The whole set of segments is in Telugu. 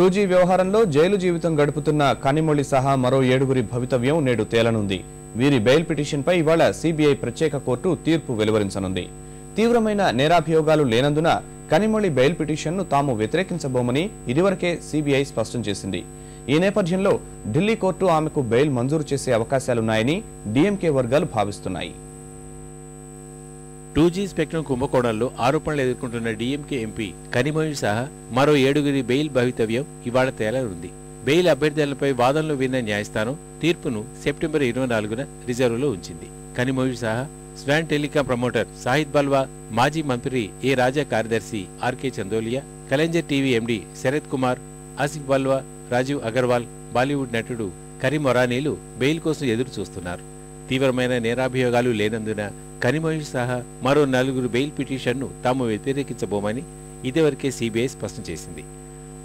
టూ జీ వ్యవహారంలో జైలు జీవితం గడుపుతున్న కనిమొళి సహా మరో ఏడుగురి భవితవ్యం నేడు తేలనుంది. వీరి బెయిల్ పిటిషన్పై ఇవాళ సిబిఐ ప్రత్యేక కోర్టు తీర్పు వెలువరించనుంది. తీవ్రమైన నేరాభియోగాలు లేనందున కనిమొళి బెయిల్ పిటిషన్ను తాము వ్యతిరేకించబోమని ఇదివరకే సిబిఐ స్పష్టం చేసింది. ఈ నేపథ్యంలో ఢిల్లీ కోర్టు ఆమెకు బెయిల్ మంజూరు చేసే అవకాశాలున్నాయని డీఎంకే వర్గాలు భావిస్తున్నాయి. టూ జీ స్పెక్ట్రమ్ కుంభకోణంలో ఆరోపణలు ఎదుర్కొంటున్న డీఎంకే ఎంపీ కనిమోయి సహా మరో ఏడుగురి బెయిల్ భవితవ్యం ఇవాళ తేలనుంది. బెయిల్ అభ్యర్థులపై వాదనలు విన్న న్యాయస్థానం తీర్పును సెప్టెంబర్ ఇరవై నాలుగున రిజర్వులో ఉంచింది. కనిమోయి సహా swan telecom promoter Shahid Balwa మాజీ మంత్రి ఏ రాజా కార్యదర్శి RK Chandolia Kalaignar TV MD Sharath Kumar Asif Balwa Rajiv Agarwal Bollywood నటుడు కరీం ఒరానీలు బెయిల్ కోసం ఎదురు చూస్తున్నారు తీవ్రమైన నేరాభియోగాలు లేనందున కనిమోహి సహా మరో నలుగురు బెయిల్ పిటిషన్ను తాము వ్యతిరేకించబోమని ఇదివరకే సిబిఐ స్పష్టం చేసింది.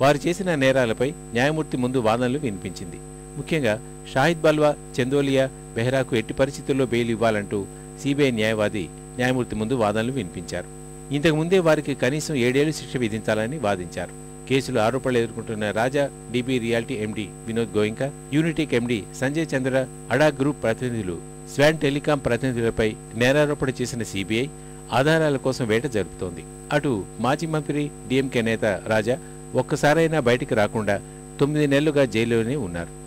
వారు చేసిన నేరాలపై న్యాయమూర్తి ముందు వాదనలు వినిపించింది. ముఖ్యంగా షాహిద్ బల్వా చందోలియా బెహ్రాకు ఎట్టి పరిస్థితుల్లో బెయిల్ ఇవ్వాలంటూ సిబిఐ న్యాయవాది న్యాయమూర్తి ముందు వాదనలు వినిపించారు. ఇంతకుముందే వారికి కనీసం ఏడేళ్ళు శిక్ష విధించాలని వాదించారు. కేసులో ఆరోపణలు ఎదుర్కొంటున్న Raja DB reality MD Vinod Goenka Unitech MD Sanjay Chandra ADA group ప్రతినిధులు స్వాన్ టెలికాం ప్రతినిధులపై నేరారోపణ చేసిన సిబిఐ ఆధారాల కోసం వేట జరుపుతోంది. అటు మాజీ మంత్రి డిఎంకే నేత రాజా ఒక్కసారైనా బయటికి రాకుండా తొమ్మిది నెలలుగా జైల్లోనే ఉన్నారు.